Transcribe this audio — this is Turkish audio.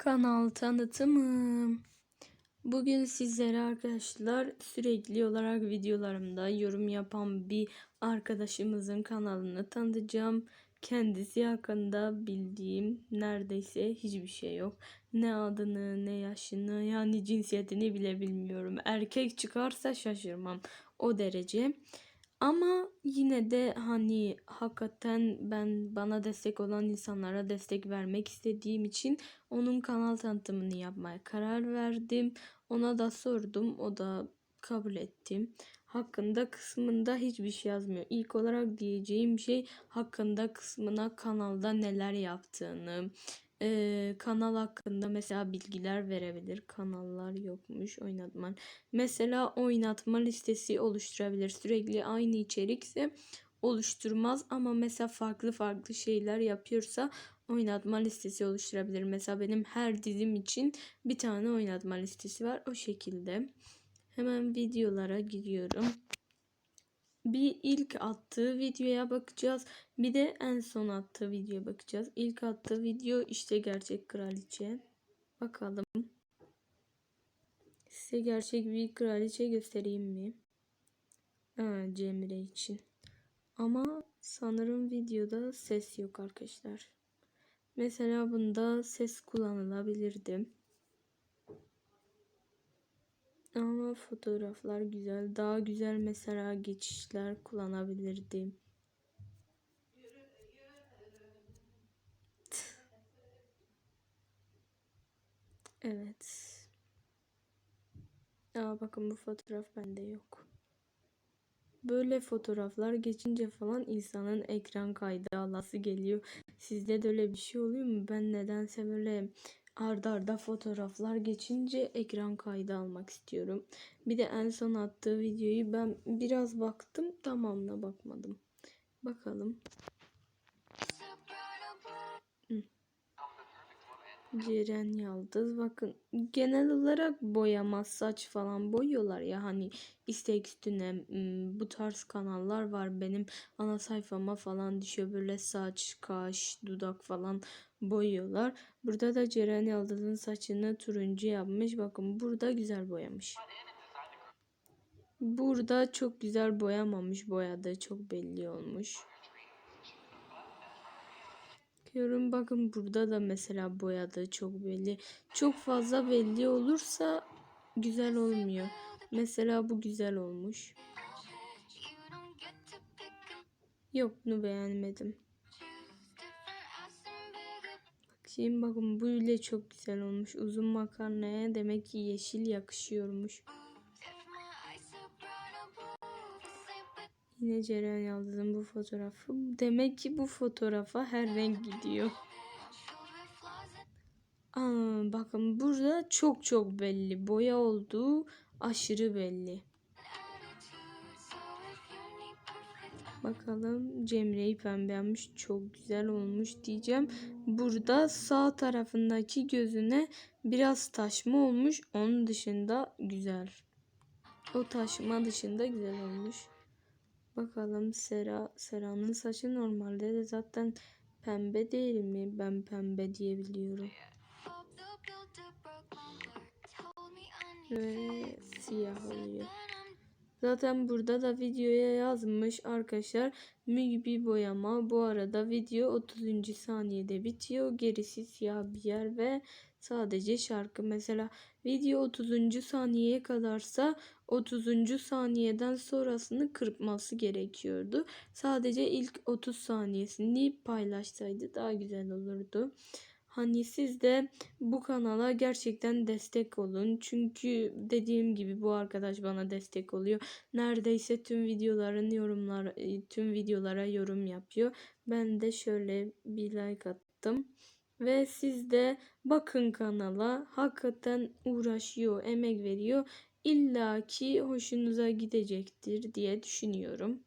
Kanal tanıtımı. Bugün sizlere arkadaşlar sürekli olarak videolarımda yorum yapan bir arkadaşımızın kanalını tanıtacağım. Kendisi hakkında bildiğim neredeyse hiçbir şey yok. Ne adını, ne yaşını, yani cinsiyetini bile bilmiyorum. Erkek çıkarsa şaşırmam o derece. Ama yine de hani hakikaten ben bana destek olan insanlara destek vermek istediğim için onun kanal tanıtımını yapmaya karar verdim. Ona da sordum. O da kabul ettim. Hakkında kısmında hiçbir şey yazmıyor. İlk olarak diyeceğim şey hakkında kısmına kanalda neler yaptığını, e, kanal hakkında mesela bilgiler verebilir. Kanallar yokmuş oynatma. Mesela oynatma listesi oluşturabilir. Sürekli aynı içerikse oluşturmaz ama mesela farklı farklı şeyler yapıyorsa oynatma listesi oluşturabilir. Mesela benim her dizim için bir tane oynatma listesi var. O şekilde. Hemen videolara giriyorum. Bir ilk attığı videoya bakacağız. Bir de en son attığı videoya bakacağız. İlk attığı video işte gerçek kraliçe. Bakalım. Size gerçek bir kraliçe göstereyim mi? Ha, Cemre için. Ama sanırım videoda ses yok arkadaşlar. Mesela bunda ses kullanılabilirdi. Ama fotoğraflar güzel. Daha güzel mesela geçişler kullanabilirdim. Evet. Aa bakın bu fotoğraf bende yok. Böyle fotoğraflar geçince falan insanın ekran kaydı alası geliyor. Sizde de öyle bir şey oluyor mu? Ben nedense böyle ardarda arda fotoğraflar geçince ekran kaydı almak istiyorum. Bir de en son attığı videoyu ben biraz baktım tamamına bakmadım. Bakalım. Ceren Yıldız bakın genel olarak boyama saç falan boyuyorlar ya hani istek üstüne bu tarz kanallar var benim ana sayfama falan düşüyor böyle saç kaş dudak falan boyuyorlar burada da Ceren Yıldız'ın saçını turuncu yapmış bakın burada güzel boyamış burada çok güzel boyamamış boyadığı çok belli olmuş Bakıyorum bakın burada da mesela boyadığı çok belli. Çok fazla belli olursa güzel olmuyor. Mesela bu güzel olmuş. Yok bunu beğenmedim. Bakayım bakın bu ile çok güzel olmuş. Uzun makarnaya demek ki yeşil yakışıyormuş. Yine Ceren Yıldız'ın bu fotoğrafı. Demek ki bu fotoğrafa her renk gidiyor. Aa, bakın burada çok çok belli. Boya olduğu aşırı belli. Bakalım Cemre'yi pembe yapmış. Çok güzel olmuş diyeceğim. Burada sağ tarafındaki gözüne biraz taşma olmuş. Onun dışında güzel. O taşma dışında güzel olmuş. Bakalım Sera. Sera'nın saçı normalde de zaten pembe değil mi? Ben pembe diyebiliyorum. Ve siyah oluyor. Zaten burada da videoya yazmış arkadaşlar. Mübi boyama. Bu arada video 30. saniyede bitiyor. Gerisi siyah bir yer ve sadece şarkı. Mesela video 30. saniyeye kadarsa 30. saniyeden sonrasını kırpması gerekiyordu. Sadece ilk 30 saniyesini paylaşsaydı daha güzel olurdu. Hani siz de bu kanala gerçekten destek olun. Çünkü dediğim gibi bu arkadaş bana destek oluyor. Neredeyse tüm videoların yorumlar tüm videolara yorum yapıyor. Ben de şöyle bir like attım. Ve siz de bakın kanala hakikaten uğraşıyor, emek veriyor. İlla ki hoşunuza gidecektir diye düşünüyorum.